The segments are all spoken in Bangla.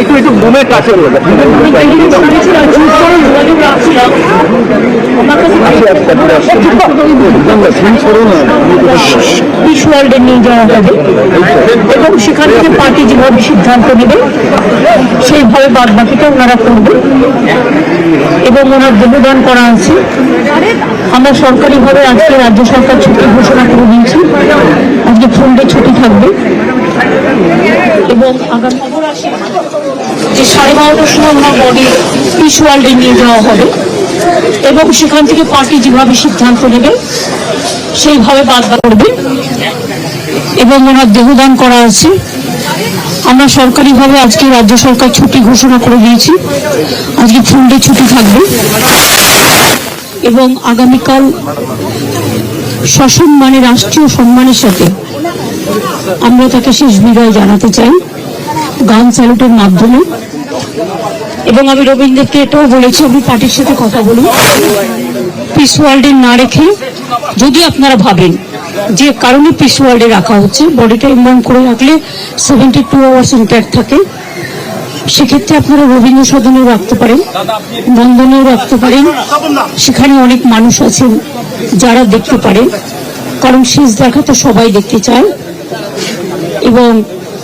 একটু একটু ঘুমের কাছে রয়েছে পিস ওয়ার্ল্ডে নিয়ে যাওয়া হবে এবং সেখান থেকে পার্টি যেভাবে সিদ্ধান্ত নেবে সেইভাবে বাদ বাকিটা ওনারা করবে এবং ওনার দেবদান করা আছে আমরা সরকারিভাবে আজকে রাজ্য সরকার ছুটি ঘোষণা করে দিয়েছি আজকে ফুলডে ছুটি থাকবে এবং আগামী যে সাড়ে বারোটার সময় ওনার বডি পিস ওয়ার্ল্ডে নিয়ে যাওয়া হবে। এবং সেখান থেকে পার্টি যেভাবে সিদ্ধান্ত নেবে, সেইভাবে বাদ করবে। এবং ওনার দেহদান করা আছে। আমরা সরকারিভাবে আজকে রাজ্য সরকার ছুটি ঘোষণা করে দিয়েছি। আজকে ফুলডে ছুটি থাকবে। এবং আগামীকাল সসম্মানে, রাষ্ট্রীয় সম্মানের সাথে আমরা তাকে শেষ বিদায় জানাতে চাই। গান স্যালুটের মাধ্যমে। এবং আমি রবীন্দ্রকে এটাও বলেছি, আমি পার্টির সাথে কথা বলি পিস ওয়ার্ল্ডে না রেখে যদি আপনারা ভাবেন যে কারণে পিস ওয়ার্ল্ডে রাখা হচ্ছে বডিটা এমন করে রাখলে সেভেন্টি টু আওয়ার্স ইন্ট্যাক্ট থাকে, সেক্ষেত্রে আপনারা রবীন্দ্র সদনেও রাখতে পারেন, নন্দনেও রাখতে পারেন। সেখানে অনেক মানুষ আছেন যারা দেখতে পারেন কারণ শেষ দেখা তো সবাই দেখতে চায়। এবং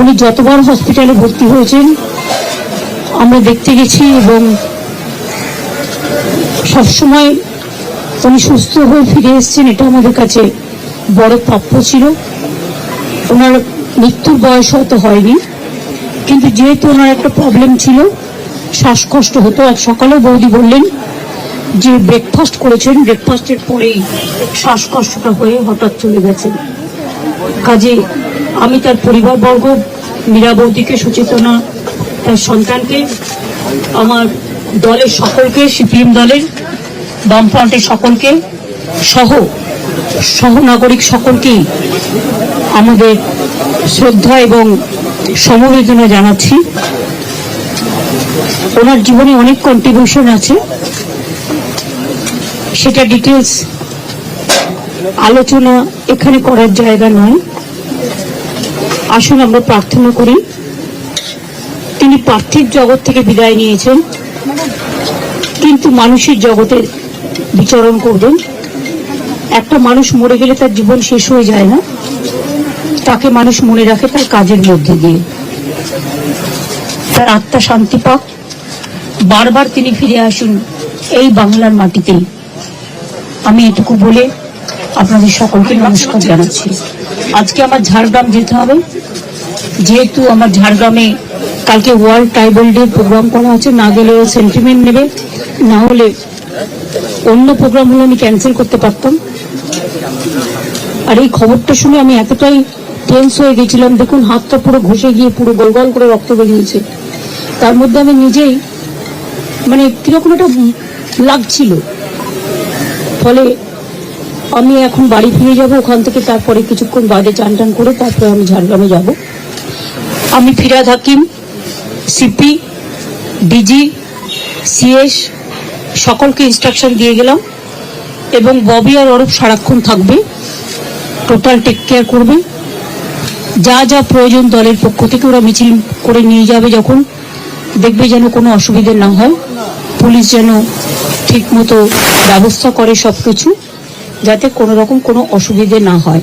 উনি যতবার হসপিটালে ভর্তি হয়েছেন, আমরা দেখতে গেছি এবং সবসময় উনি সুস্থ হয়ে ফিরে এসেছেন, এটা আমাদের কাছে বড় প্রাপ্য ছিল। ওনার মৃত্যুর বয়স হয়তো হয়নি, কিন্তু যেহেতু ওনার একটা প্রবলেম ছিল, শ্বাসকষ্ট হতো। এক সকালে বৌদি বললেন যে ব্রেকফাস্ট করেছেন ব্রেকফাস্টের পরেই শ্বাসকষ্টটা হয়ে হঠাৎ চলে গেছেন কাজে আমি তার পরিবারবর্গ, মীরা বৌদিকে সুচেতনা, তার সন্তানকে, আমার দলের সকলকে, সিপিএম দলের বামফ্রন্টের সকলকে, সহ সহনাগরিক সকলকেই আমাদের শ্রদ্ধা এবং সমবেদনা জানাচ্ছি। ওনার জীবনে অনেক কন্ট্রিবিউশন আছে। সেটা ডিটেলস আলোচনা এখানে করার জায়গা নয়। আসুন আমরা প্রার্থনা করি। তিনি পার্থিব জগৎ থেকে বিদায় নিয়েছেন। কিন্তু মানুষের জগতে বিচরণ করবেন। একটা মানুষ মরে গেলে তার জীবন শেষ হয়ে যায় না। তাকে মানুষ মনে রাখে তার কাজের মধ্যে দিয়ে। তার আত্মা শান্তি পাক। বারবার তিনি ফিরে আসুন এই বাংলার মাটিতেই। আমি এটুকু বলে আপনাদের সকলকে নমস্কার জানাচ্ছি। আজকে আমার ঝাড়গ্রাম যেতে হবে। যেহেতু আমার ঝাড়গ্রামে কালকে ওয়ার্ল্ড ট্রাইবাল ডে প্রোগ্রাম করা আছে, না গেলেও সেন্টিমেন্ট নেবে। না হলে অন্য প্রোগ্রাম হলে আমি ক্যান্সেল করতে পারতাম। আর এই খবরটা শুনে আমি এতটাই টেন্স হয়ে গেছিলাম। দেখুন, হাতটা পুরো ঘষে গিয়ে পুরো গোল গোল করে রক্ত বেরিয়েছে। তার মধ্যে আমি নিজেই মানে কীরকম একটা লাগছিল। ফলে আমি এখন বাড়ি ফিরে যাব, ওখান থেকে তারপরে কিছুক্ষণ বাদে চান টান করে তারপরে আমি ঝাড়গ্রামে যাব। আমি Firhad Hakim CP, DG, CS, সকলকে ইনস্ট্রাকশন দিয়ে গেলাম এবং ববি আর অরূপ সারাক্ষণ থাকবে টোটাল টেক কেয়ার করবে। যা যা প্রয়োজন দলের পক্ষ থেকে ওরা মিছিল করে নিয়ে যাবে যখন, দেখবে যেন কোনো অসুবিধে না হয়, পুলিশ যেন ঠিক মতো ব্যবস্থা করে সব কিছু যাতে কোনো রকম কোনো অসুবিধে না হয়।